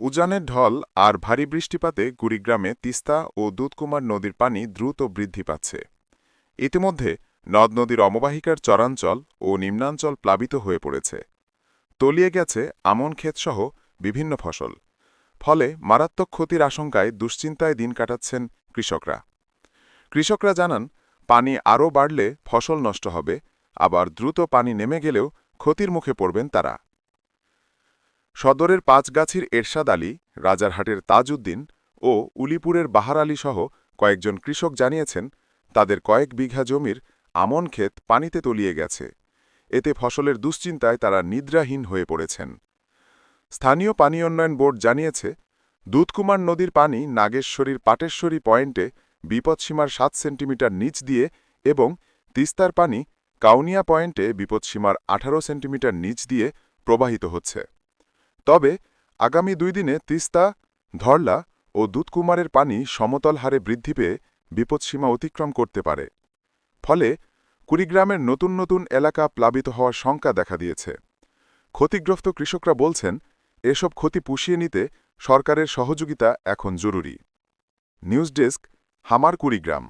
উজানের ঢল আর ভারী বৃষ্টিপাতে কুড়িগ্রামে তিস্তা ও দুধকুমার নদীর পানি দ্রুত বৃদ্ধি পাচ্ছে। ইতিমধ্যে নদ নদীর অববাহিকার চরাঞ্চল ও নিম্নাঞ্চল প্লাবিত হয়ে পড়েছে। তলিয়ে গেছে আমন ক্ষেতসহ বিভিন্ন ফসল। ফলে মারাত্মক ক্ষতির আশঙ্কায় দুশ্চিন্তায় দিন কাটাচ্ছেন কৃষকরা। কৃষকরা জানান, পানি আরও বাড়লে ফসল নষ্ট হবে, আবার দ্রুত পানি নেমে গেলেও ক্ষতির মুখে পড়বেন তারা। সদরের পাঁচগাছির এরশাদ আলী, রাজারহাটের তাজউদ্দিন ও উলিপুরের বাহার আলী সহ কয়েকজন কৃষক জানিয়েছেন, তাদের কয়েক বিঘা জমির আমন ক্ষেত পানিতে তলিয়ে গেছে। এতে ফসলের দুশ্চিন্তায় তারা নিদ্রাহীন হয়ে পড়েছেন। স্থানীয় পানি উন্নয়ন বোর্ড জানিয়েছে, দুধকুমার নদীর পানি নাগেশ্বরীর পাটেশ্বরী পয়েন্টে বিপদসীমার সাত সেন্টিমিটার নিচ দিয়ে এবং তিস্তার পানি কাউনিয়া পয়েন্টে বিপদসীমার আঠারো সেন্টিমিটার নিচ দিয়ে প্রবাহিত হচ্ছে। তবে আগামী দুই দিনে তিস্তা, ধরলা ও দুধকুমারের পানি সমতল হারে বৃদ্ধি পেয়ে বিপদসীমা অতিক্রম করতে পারে। ফলে কুড়িগ্রামের নতুন নতুন এলাকা প্লাবিত হওয়ার শঙ্কা দেখা দিয়েছে। ক্ষতিগ্রস্ত কৃষকরা বলছেন, এসব ক্ষতি পুষিয়ে নিতে সরকারের সহযোগিতা এখন জরুরি। নিউজ ডেস্ক, হামার কুড়িগ্রাম।